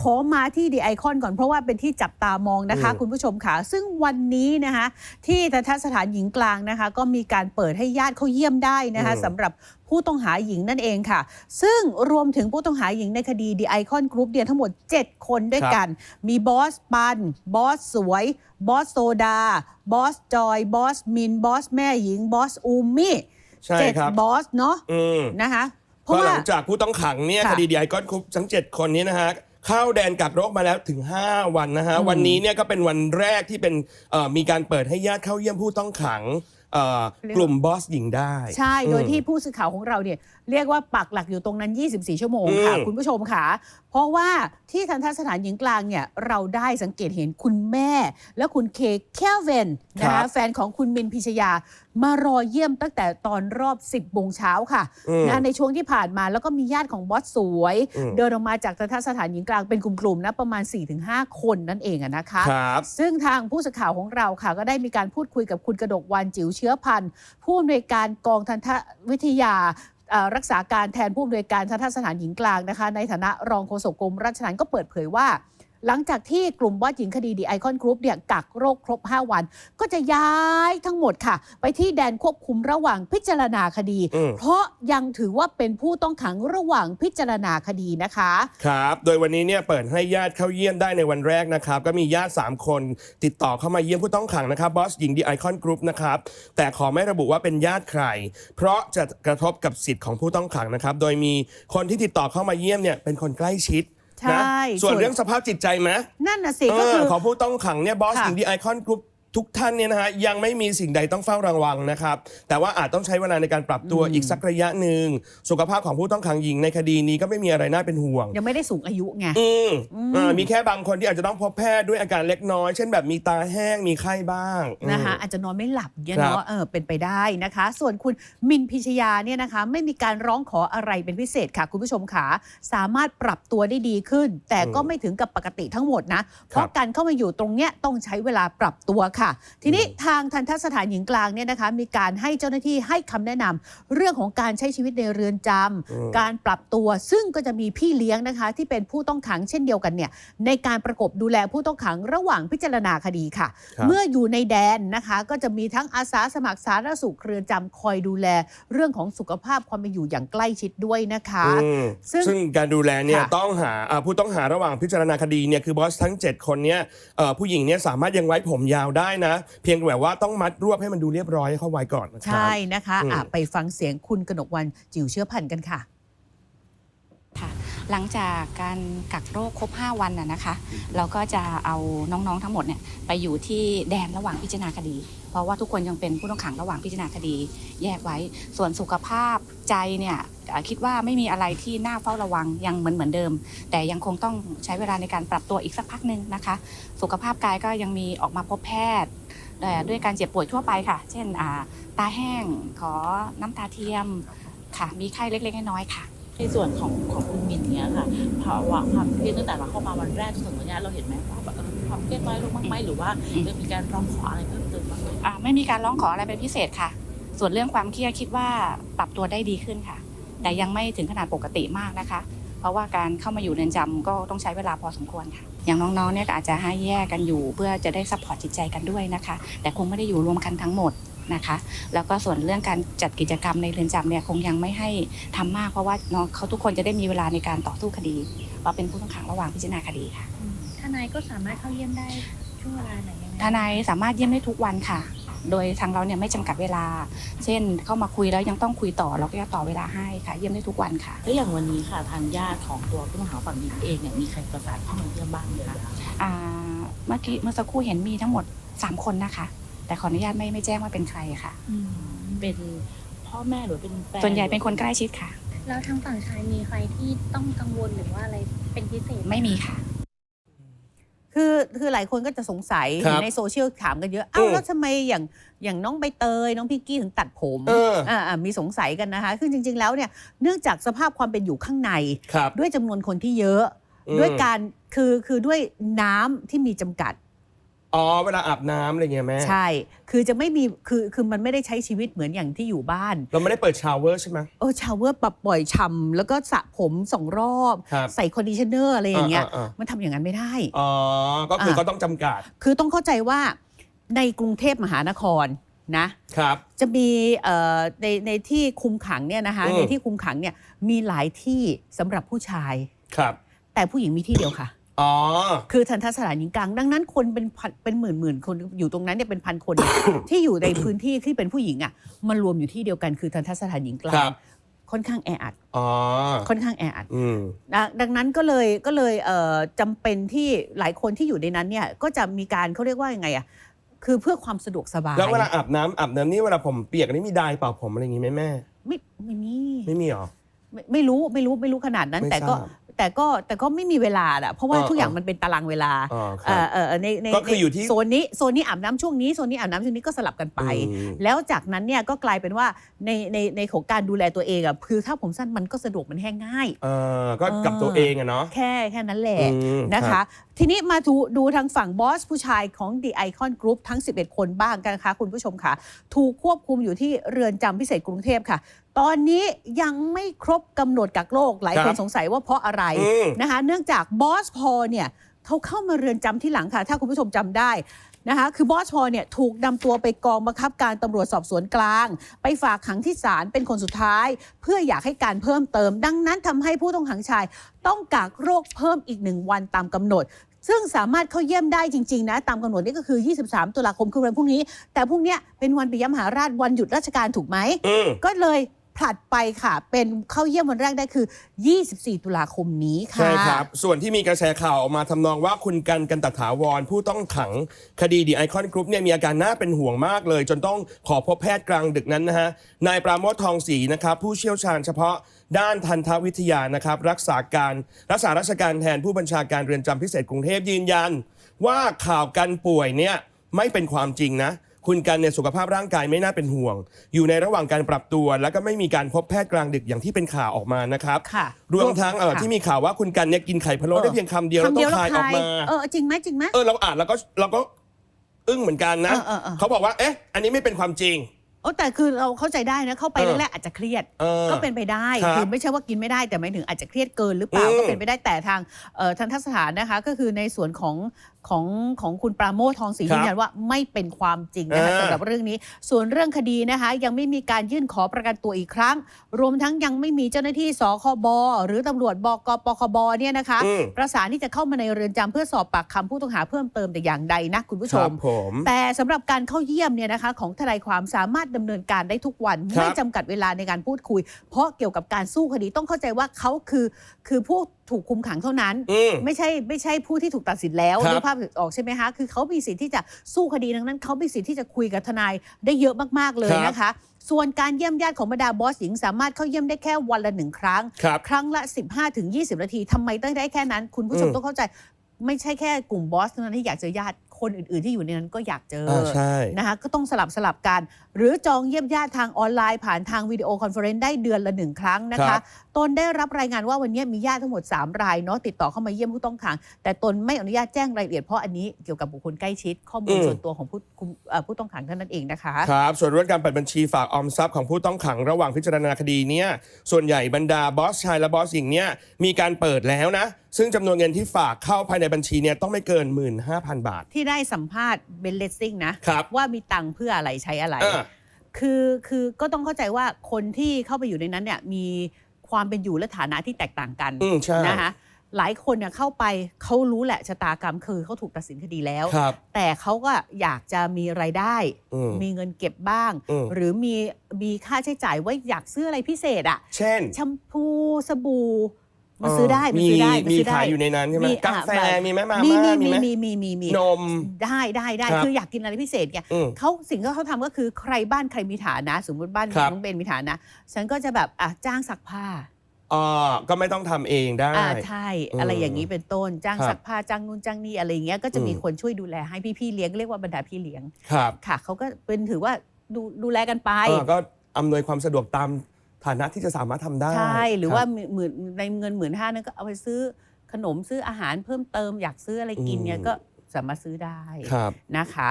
ขอมาที่ดีไอคอนก่อนเพราะว่าเป็นที่จับตามองนะคะอืมคุณผู้ชมค่ะ ซึ่งวันนี้นะคะที่ทันทสถานหญิงกลางนะคะ ก็มีการเปิดให้ญาติเข้าเยี่ยมได้นะคะสำหรับผู้ต้องหาหญิงนั่นเองค่ะ ซึ่งรวมถึงผู้ต้องหาหญิงในคดีดีไอคอนกรุ๊ปเนี่ยทั้งหมด 7 คนด้วยกัน มีบอสปัน บอสสวย บอสโซดา บอสจอย บอสมิน บอสแม่หญิง บอสอูมี่ใช่เจ็ดครับบอสเนาะอืมนะคะ เพเพราะราะหว่าลังจากผู้ต้องขังเนี่ยค่ะคดีดีไอคอนคุปทั้ง 7 คนนี้นะฮะ เข้าแดนกักโรคมาแล้วถึง 5 วันนะฮะ วันนี้เนี่ยก็เป็นวันแรกที่เป็นเอ่อมีการเปิดให้ญาติเข้าเยี่ยมผู้ต้องขังเอ่อกลุ่มบอสหญิงได้ ใช่ โดยอืมที่ผู้สื่อข่าวของเราเนี่ยเรียกว่าปักหลักอยู่ตรงนั้น 24 ชั่วโมงค่ะ อืม คุณผู้ชมค่ะ เพราะว่าที่ทันทสถานหญิงกลางเนี่ยเราได้สังเกตเห็นคุณแม่ และคุณเคเคลเวนนะคะแฟนของคุณมินพิชยามารอเยี่ยมตั้งแต่ตอนรอบ 10โมงเช้าค่ะอืมนะในช่วงที่ผ่านมาแล้วก็มีญาติของบอสสวยอืมเดินออกมาจากทันทสถานหญิงกลางเป็นกลุ่มๆนะประมาณ 4-5 คนนั่นเองอะนะคะครับซึ่งทางผู้สื่อข่าวของเราค่ะ ก็ได้มีการพูดคุยกับคุณกระดกวันจิ๋วเชื้อพันธ์ผู้อำนวยการกองทันทวิทยาเอ่อรักษาการแทนผู้อำนวยการทันทสถานหญิงกลางนะคะ ในฐานะรองโฆษกกรมราชทัณฑ์ก็เปิดเผยว่า หลังจากที่กลุ่มบอสหญิงคดีดีไอคอนกรุ๊ปเนี่ยกักโรคครบ 5 วัน ก็จะย้ายทั้งหมดค่ะ ไปที่แดนควบคุมระหว่างพิจารณาคดีอืมเพราะยังถือว่าเป็นผู้ต้องขังระหว่างพิจารณาคดีนะคะ ครับ โดยวันนี้เนี่ยเปิดให้ญาติเข้าเยี่ยมได้ในวันแรกนะครับ ก็มีญาติ 3 คนติดต่อเข้ามาเยี่ยมผู้ต้องขังนะครับบอสหญิงดีไอคอนกรุ๊ปนะครับแต่ขอไม่ระบุว่าเป็นญาติใคร เพราะจะกระทบกับสิทธิ์ของผู้ต้องขังนะครับโดยมีคนที่ติดต่อเข้ามาเยี่ยมเนี่ยเป็นคนใกล้ชิดนะ ใช่ส่วนส่วนเรื่องสภาพจิตใจไหมนั่นน่ะสิก็คือเของผู้ต้องขังเนี่ยบอสค่ะหญิงดีไอคอนกรุ๊ป ทุกท่านเนี่ยนะฮะยังไม่มีสิ่งใดต้องเฝ้าระวังนะครับ แต่ว่าอาจต้องใช้เวลาในการปรับตัวอีกสักระยะหนึ่งสุขภาพของผู้ต้องขังหญิงในคดีนี้ก็ไม่มีอะไรน่าเป็นห่วง ยังไม่ได้สูงอายุไงอืมอ่ามีแค่บางคนที่อาจจะต้องพบแพทย์ด้วยอาการเล็กน้อย เช่นแบบมีตาแห้งมีไข้บ้างนะคะอืมอาจจะนอนไม่หลับเนี่ยครับเนาะเออเป็นไปได้นะคะ ส่วนคุณมินพิชยาเนี่ยนะคะไม่มีการร้องขออะไรเป็นพิเศษค่ะ คุณผู้ชมค่ะสามารถปรับตัวได้ดีขึ้น แต่ก็ไม่ถึงกับปกติทั้งหมดนะเพราะการเข้ามาอยู่ตรงเนี้ยต้องใช้เวลาปรับตัวค่ะทีนี้ทางทันทสถานหญิงกลางเนี่ยนะคะมีการให้เจ้าหน้าที่ให้คำแนะนำเรื่องของการใช้ชีวิตในเรือนจำอืม การปรับตัวซึ่งก็จะมีพี่เลี้ยงนะคะ ที่เป็นผู้ต้องขังเช่นเดียวกันเนี่ยในการประกบดูแลผู้ต้องขังระหว่างพิจารณาคดีค่ะ ครับ เมื่ออยู่ในแดนนะคะ ก็จะมีทั้งอาสาสมัครสาธารณสุขเรือนจำคอยดูแล เรื่องของสุขภาพความเป็นอยู่อย่างใกล้ชิดด้วยนะคะ อืมซึ่งซึ่งการดูแลเนี่ยค่ะ ต้องหาอ่าผู้ต้องหาระหว่างพิจารณาคดีเนี่ยคือบอสทั้ง 7 คนเนี่ยเอ่อผู้หญิงเนี่ยสามารถยังไว้ผมยาวได้นะ เพียงแบบว่าต้องมัดรวบให้มันดูเรียบร้อยให้เข้าไว้ก่อนนะครัใช่นะคะอืมอะไปฟังเสียงคุณกนกวันจิ๋วเชื้อพันธุ์กันค่ะค่ะ หลังจากการกักโรคครบ 5 วันน่ะนะคะ เราก็จะเอาน้องๆทั้งหมดเนี่ยไปอยู่ที่แดนระหว่างพิจารณาคดี เพราะว่าทุกคนยังเป็นผู้ต้องขังระหว่างพิจารณาคดีแยกไว้ ส่วนสุขภาพใจเนี่ยเอ่อคิดว่าไม่มีอะไรที่น่าเฝ้าระวังยังเหมือนเหมือนเดิม แต่ยังคงต้องใช้เวลาในการปรับตัวอีกสักพักหนึ่งนะคะ สุขภาพกายก็ยังมีออกมาพบแพทย์เอ่อด้วยการเจ็บป่วยทั่วไปค่ะ เช่นอ่าตาแห้งขอน้ำตาเทียมค่ะมีไข้เล็กๆน้อยๆค่ะ ในส่วนของของคุณมินเนี้ยค่ะภาวะความเครียดตั้งแต่เราเข้ามาวันแรกจนถึงวันนี้เราเห็นไหมว่าแบบเออความเครียดน้อยลงบ้างไหมหรือว่าจะมีการร้องขออะไรเพิ่มเติมบ้างไหมอ่าไม่มีการร้องขออะไรเป็นพิเศษค่ะ ส่วนเรื่องความเครียดคิดว่าปรับตัวได้ดีขึ้นค่ะ แต่ยังไม่ถึงขนาดปกติมากนะคะ เพราะว่าการเข้ามาอยู่เรือนจำก็ต้องใช้เวลาพอสมควรค่ะ อย่างน้องๆเนี่ยก็อาจจะให้แยกกันอยู่ เพื่อจะได้ซัพพอร์ตจิตใจกันด้วยนะคะ แต่คงไม่ได้อยู่รวมกันทั้งหมด นะคะ แล้วก็ส่วนเรื่องการจัดกิจกรรมในเรือนจำเนี่ยคงยังไม่ให้ทำมากเพราะว่าน้องเขาทุกคนจะได้มีเวลาในการต่อสู้คดีเพราะเป็นผู้ต้องขังระหว่างพิจารณาคดีค่ะทนายก็สามารถเข้าเยี่ยมได้ช่วงเวลาไหนยังไงทนายสามารถเยี่ยมได้ทุกวันค่ะ โดยทางเราเนี่ยไม่จำกัดเวลา เช่น เข้ามาคุยแล้วยังต้องคุยต่อเราก็จะต่อเวลาให้ค่ะ เยี่ยมได้ทุกวันค่ะแล้วอย่างวันนี้ค่ะทางญาติของตัวผู้ต้องหาฝั่งหญิงเองเนี่ยมีใครประสานเข้ามาเยี่ยมบ้างไหมคะอ่าเมื่อกี้เมื่อสักครู่เห็นมีทั้งหมด 3 คนนะคะ แต่ขออนุญาตไม่ไม่แจ้งว่าเป็นใครค่ะเป็นพ่อแม่หรือเป็นแฟนส่วนใหญ่เป็นคนใกล้ชิดค่ะ แล้วทางฝั่งชายมีใครที่ต้องกังวลหรือว่าอะไรเป็นพิเศษห ไม่มีค่ะ คือคือหลายคนก็จะสงสัยครับเห็นในโซเชียลถามกันเยอะเอ้าอืมแล้วทำไมอย่างอย่างน้องใบเตย น้องพิกกี้ถึงตัดผมเอออ่ามีสงสัยกันนะคะคือจริง ๆ แล้วเนี่ยเนื่องจากสภาพความเป็นอยู่ข้างใน ครับ ด้วยจำนวนคนที่เยอะ อืมด้วยการคือคือด้วยน้ำที่มีจำกัด อ๋อเวลาอาบน้ำอะไรเงี้ยแม่ใช่ คือจะไม่มี คือคือมันไม่ได้ใช้ชีวิตเหมือนอย่างที่อยู่บ้าน เราไม่ได้เปิดชาวเวอร์ใช่ไหม เออชาวเวอร์ปรับปล่อยฉ่ำแล้วก็สระผมสองรอบ ครับใส่คอนดิชเนอร์อะไรอย่างเงี้ย อ่าๆมันทำอย่างนั้นไม่ได้ อ๋อ ก็คืออะก็ต้องจำกัดคือต้องเข้าใจว่าในกรุงเทพมหานครนะ ครับ จะมีเอ่อในในที่คุมขังเนี่ยนะคะ อืม ในที่คุมขังเนี่ยมีหลายที่สำหรับผู้ชาย ครับ แต่ผู้หญิงมีที่เดียวค่ะ อ๋อ คือทันทสถานหญิงกลางดังนั้นคนเป็นพันเป็นหมื่นหมื่นคนอยู่ตรงนั้นเนี่ยเป็นพันคนเนี่ย ที่อยู่ในพื้นที่ที่เป็นผู้หญิงอะมันรวมอยู่ที่เดียวกันคือทันทสถานหญิงกลาครังบ ค่อนข้างแออัดอ๋อค่อนข้างแออัด อืม นะดังนั้นก็เลยก็เลยเอ่อจำเป็นที่หลายคนที่อยู่ในนั้นเนี่ยก็จะมีการเขาเรียกว่ายังไงอะคือเพื่อความสะดวกสบายแล้วเวลาอาบน้ำอาบน้ำนี่เวลาผมเปียกนี่มีไดร์เปล่าผมอะไรอย่างงี้ไหมแม่ ไม่ไม่มีไม่มีหรอ ไม่ไม่รู้ไม่รู้ไม่รู้ขนาดนั้น ไม่แต่ก็ทราบ แต่ก็แต่ก็ไม่มีเวลาอะเพราะว่าอ่าทุกอย่างอ่ามัมันเป็นตารางเวลาอ๋อคเอรับอเออเออในในก็คืออยู่ที่โซนนี้โซนนี้อาบน้ำช่วงนี้โซนนี้อาบน้ำช่วงนี้ก็สลับกันไป อืม แล้วจากนั้นเนี่ยก็กลายเป็นว่าในในในของการดูแลตัวเองอะคือถ้าผมสั้นมันก็สะดวกมันแห้งง่าย เออก็กับตัวเองอะเนาะแค่แค่นั้นแหละ อืมนะครัคะบ ทีนี้มาดูดูทางฝั่งบอสผู้ชายของ The Icon Group ทั้ง 11 คนบ้างกันนะคะคุณผู้ชมค่ะ ถูกควบคุมอยู่ที่เรือนจำพิเศษกรุงเทพค่ะ ตอนนี้ยังไม่ครบกำหนดกักโรคหลายครับคนสงสัยว่าเพราะอะไรอืม นะคะ เนื่องจากบอสพอเนี่ยเขาเข้ามาเรือนจำที่หลังค่ะ ถ้าคุณผู้ชมจำได้นะคะ คือบอสพอเนี่ยถูกนำตัวไปกองบังคับการตำรวจสอบสวนกลาง ไปฝากขังที่ศาลเป็นคนสุดท้าย เพื่ออยากให้การเพิ่มเติม ดังนั้นทำให้ผู้ต้องขังชาย ต้องกักโรคเพิ่มอีกหนึ่งวันตามกำหนด ซึ่งสามารถเข้าเยี่ยมได้จริง ๆ นะ ตามกำหนดนี่ก็คือ 23 ตุลาคมคือวันพรุ่งนี้ แต่พรุ่งเนี้ยเป็นวันปิยมหาราชวันหยุดราชการถูกไหม อืม ก็เลย ผลัดไปค่ะ เป็นเข้าเยี่ยมวันแรกได้คือ 24 ตุลาคมนี้ค่ะ ใช่ครับ ส่วนที่มีกระแสข่าวออกมาทำนองว่าคุณกันกันตถาวร ผู้ต้องขังคดีดีไอคอนกรุ๊ปเนี่ยมีอาการน่าเป็นห่วงมากเลย จนต้องขอพบแพทย์กลางดึกนั้นนะฮะนายปราโมททองศรีนะครับ ผู้เชี่ยวชาญเฉพาะด้านทันตวิทยานะครับ รักษาการรักษาราชการแทนผู้บัญชาการเรือนจำพิเศษกรุงเทพยืนยัน ว่าข่าวกันป่วยเนี่ยไม่เป็นความจริงนะ คุณกันเนี่ยสุขภาพร่างกายไม่น่าเป็นห่วง อยู่ในระหว่างการปรับตัว แล้วก็ไม่มีการพบแพทย์กลางดึกอย่างที่เป็นข่าวออกมานะครับค่ะรวมทั้งเออค่ะที่มีข่าวว่าคุณกันเนี่ยกินไข่พะโล้เออได้เพียงคำเดียวแล้วคำต้เดีอยวงคายออกมาเออจริงไหมจริงไหมเออเราอ่านแล้วก็เราก็อึ้งเหมือนกันนะ เออเออเออ เขาบอกว่าเอ๊ะอันนี้ไม่เป็นความจริง โอ้แต่คือเราเข้าใจได้นะเข้าไปเออแรกๆอาจจะเครียดเออก็เป็นไปได้ครับคือไม่ใช่ว่ากินไม่ได้แต่หมายถึงอาจจะเครียดเกินหรือเปล่าอืมก็เป็นไปได้แต่ทางเอ่อทันทสถานนะคะ ก็คือในส่วนของของของคุณปราโมททองศรีครับยืนยันว่าไม่เป็นความจริงนะคะอ่าสำหรับเรื่องนี้ ส่วนเรื่องคดีนะคะ ยังไม่มีการยื่นขอประกันตัวอีกครั้ง รวมทั้งยังไม่มีเจ้าหน้าที่สคบหรือตำรวจบกปคบเนี่ยนะคะอืมประสานที่จะเข้ามาในเรือนจำเพื่อสอบปากคำผู้ต้องหาเพิ่มเติมแต่อย่างใดนะคุณผู้ชครัมบผมแต่สำหรับการเข้าเยี่ยมเนี่ยนะคะของทนายความสามารถดำเนินการได้ทุกวันครับไม่จำกัดเวลาในการพูดคุย เพราะเกี่ยวกับการสู้คดีต้องเข้าใจว่าเขาคือคือผู้ถูกคุมขังเท่านั้นอืมไม่ใช่ไม่ใช่ผู้ที่ถูกตัดสินแล้วครับนึกภาพออกใช่ไหมคะ คือเขามีสิทธิ์ที่จะสู้คดีดังนั้นเขามีสิทธิ์ที่จะคุยกับทนายได้เยอะมากๆเลยนะคะ ส่วนการเยี่ยมญาติของบรรดาบอสหญิงสามารถเข้าเยี่ยมได้แค่วันละหนึ่งครั้ง ครับครั้งละ 15-20 นาทีทำไมต้องได้แค่นั้น คุณผู้ชมอืมต้องเข้าใจไม่ใช่แค่กลุ่มบอสเท่านั้นที่อยากเจอญาติ คนอื่นๆ ที่อยู่ในนั้นก็อยากเจออ่าใช่ นะคะก็ต้องสลับสลับกัน หรือจองเยี่ยมญาติทางออนไลน์ผ่านทางวิดีโอคอนเฟอเรนซ์ได้เดือนละหนึ่งครั้งนะครัคะ บ ตนได้รับรายงานว่าวันนี้มีญาติทั้งหมด 3 รายเนาะติดต่อเข้ามาเยี่ยมผู้ต้องขัง แต่ตนไม่อนุญาตแจ้งรายละเอียดเพราะอันนี้เกี่ยวกับบุคคลใกล้ชิด ข้อมูลส่วนตัวของผู้คุมเอ่อผู้ต้องขังเท่านั้นเองนะคะ ครับ ส่วนเรื่องการเปิดบัญชีฝากออมทรัพย์ของผู้ต้องขังระหว่างพิจารณาคดีเนี่ยส่วนใหญ่บรรดาบอสชายและบอสหญิงเนี่ยมีการเปิดแล้วนะ ซึ่งจำนวนเงินที่ฝากเข้าภายในบัญชีเนี่ยต้องไม่เกิน 15,000 บาท ที่ได้สัมภาษณ์เบนเลสซิ่งนะ ครับว่ามีตังค์เพื่ออะไรใช้อะไรอ่าคือคือก็ต้องเข้าใจว่าคนที่เข้าไปอยู่ในนั้นเนี่ยมีความเป็นอยู่และฐานะที่แตกต่างกันอืมใช่ นะคะหลายคนเนี่ยเข้าไปเขารู้แหละชะตากรรมคือเขาถูกตัดสินคดีแล้ว ครับ แต่เขาก็อยากจะมีรายได้ อืม มีเงินเก็บบ้าง อืม หรือมีมีค่าใช้จ่ายว่าอยากซื้ออะไรพิเศษอะเช่น แชมพูสบู่ มันซื้อได้มันมีซื้อได้นมีซื้อได้ขายอยู่ในนั้นใช่ไหมมีกาแฟอะมีไหมมามีม่ามีมีไหมมีมีมีมี นม ได้ได้ได้ครับคืออยากกินอะไรพิเศษไงอืมเขาสิ่งที่เขาทำก็คือใครบ้านใครมีฐานะ สมมติบ้านครับ น้องเบนมีฐานะ ฉันก็จะแบบอะจ้างซักผ้าอ๋อก็ไม่ต้องทำเองได้ อ่าใช่อืมอะไรอย่างนี้เป็นต้นจ้างครับซักผ้าจ้างนู่นจ้างนี่อะไรอย่างเงี้ยก็จะมีอืม คนช่วยดูแลให้พี่ๆเลี้ยงเรียกว่าบรรดาพี่เลี้ยงครับค่ะเขาก็เป็นถือว่าดูดูแลกันไปเออก็อำนวยความสะดวกตาม ฐานะที่จะสามารถทำได้ใช่หรือคบว่าหมื่นในเงินหมื่นห้านั้นก็เอาไปซื้อขนมซื้ออาหารเพิ่มเติมอยากซื้ออะไรกินเนี่ยอืม ก็สามารถซื้อได้ครับ นะคะ